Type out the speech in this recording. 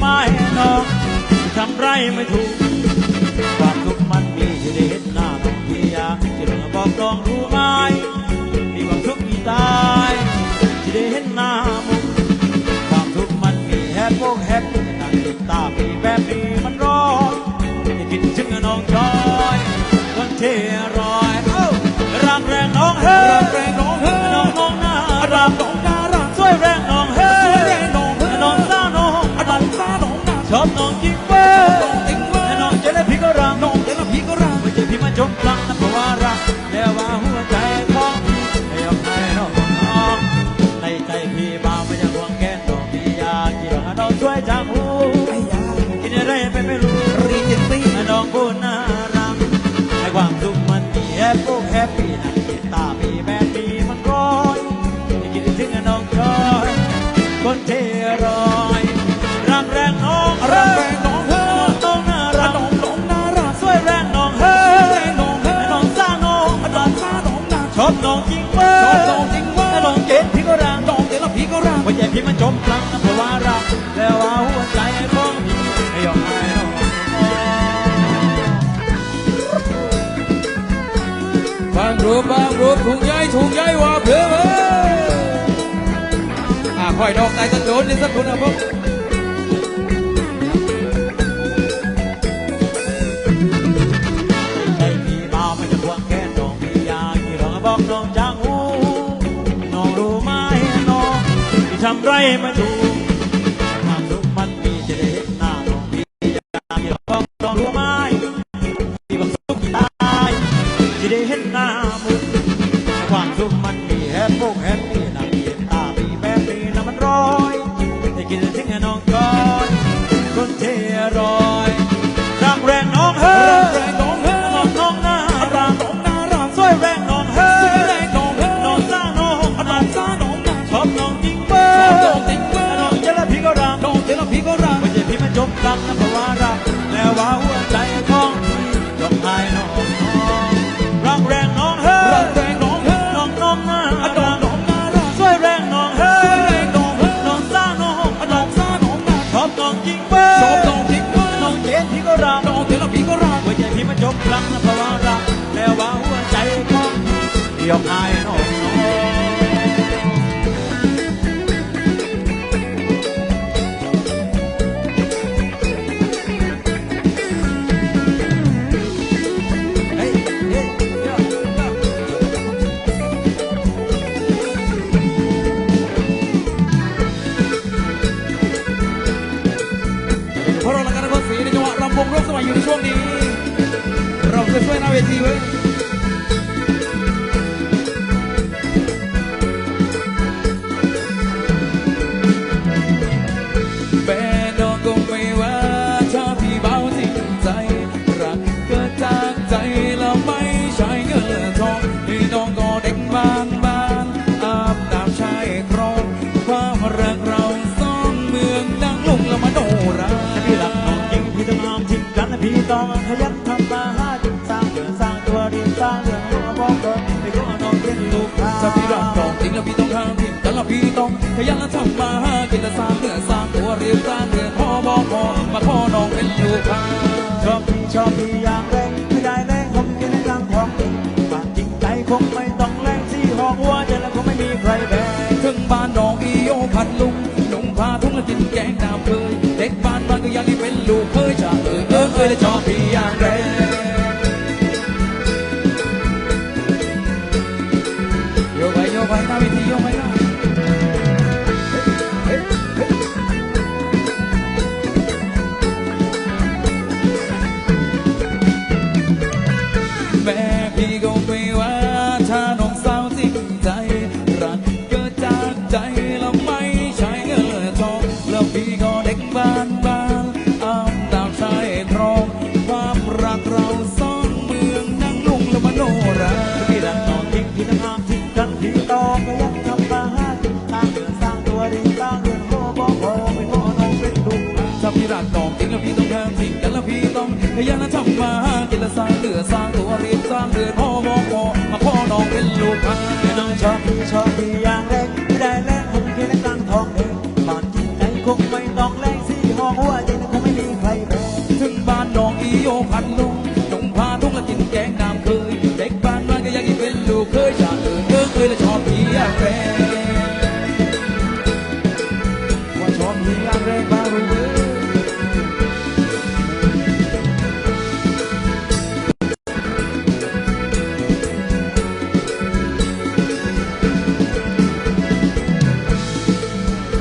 ไม่ถูก ความทุกข์มันมีที่ได้เห็นหน้าน้องพี่ยาที่เราบอกน้องรู้ไหมมีความทุกข์มีตายที่ได้เห็นหน้ามุกความทุกข์มันมีแฮปโกแฮปนั่งติดตาปีแบบนี้มันร้อนอย่าคิดถึงน้องจอยคนเทรอยรักแรงน้องเฮ้รักแรง ยิงเว้ยน้องจริงเว้ยน้องเจและพี่ก็รักน้องแต่ละพี่ก็รักไม่ใช่พี่มาจมปลังนะเพราะว่ารักแต่ว่าหัวใจของไม่ยอมให้น้องน้องในใจพี่บ้าไม่อยากห่วงแก้น้องพี่อยากที่ว่าน้องช่วยจากหูกินอะไรไปไม่รู้รีจิตตีน้องพูดน่า ที่มันจมพลังเพราะว่ารักแล้วว่าหัวใจของพี่ไม่ยอมให้น้องบางรูปบางรูปถุงใหญ่ถุงใหญ่ว่าเพื่อเว้ยอ่าคอยดอกใจกันโดนนี่สักคนนะพวก ไรไม่ถูกความทุกข์มันมีจะได้เห็นหน้าน้องพี่อยากที่ร้องบอกน้องรู้ไหมที่บอกสุขที่ตายจะได้เห็นหน้ามุกความทุกข์มันมีแฮปปี้แฮปปี้นั่งเย็นตามีแบบนี้นะมันร้อยได้กินทิ้งน้องก้อนคนเทรอย รักนะเพราะว่ารักแล้วว่าหัวใจของพี่ยกให้น้องรักแรงน้องเฮ้ยรักแรงน้องเฮ้น้องน้องน่าอดัรันกน้องน่ารักช่วยแรงน้องเฮ้ช่วยแรงน้องเฮ้น้องสร้างน้องอดันตาน้องน่าชอบน้องจริงเว้ยชอบน้องจริงเว้ยน้องเจนพี่ก็รักน้องแต่ละพี่ก็รักหัวใจพี่มันจมพลังนะเพราะว่ารักแล้วว่าหัวใจของพี่ยกให้น้อ อยู่ในช่วงนี้ เราจะช่วยหน้าเวทีไว้ กันนะพี่ต้องขยันทำมาหากินสร้างเรื่องสร้างตัวเรียนสร้างเรื่องรู้บอกเกินไปก็นอนเป็นลูกค้าถ้าพี่รักน้องจริงแล้วพี่ต้องห้ามทิ้งกันแล้วพี่ต้องขยันและทำมาหากินและสร้างเนื้อสร้างตัวเรียนสร้างเรือพ่อบอกพ่อมาพ่อน้องเป็นลูกค้า ยันช่างมากินละสร้างเรือสร้างตัวรีบสร้างเรือนพ่อบอกพ่อมาพ่อน้องเป็นลูกค้าน้องชอบพี่ชอบที่อย่างแรงไม่ได้แรงผมกินในกลางท้องเองบ้าดจิตใจคงไม่ต้องแรงสี่ห้องหัวใจนั้นคงไม่มีใครแบกถึงบ้านน้องอีโยพันลูก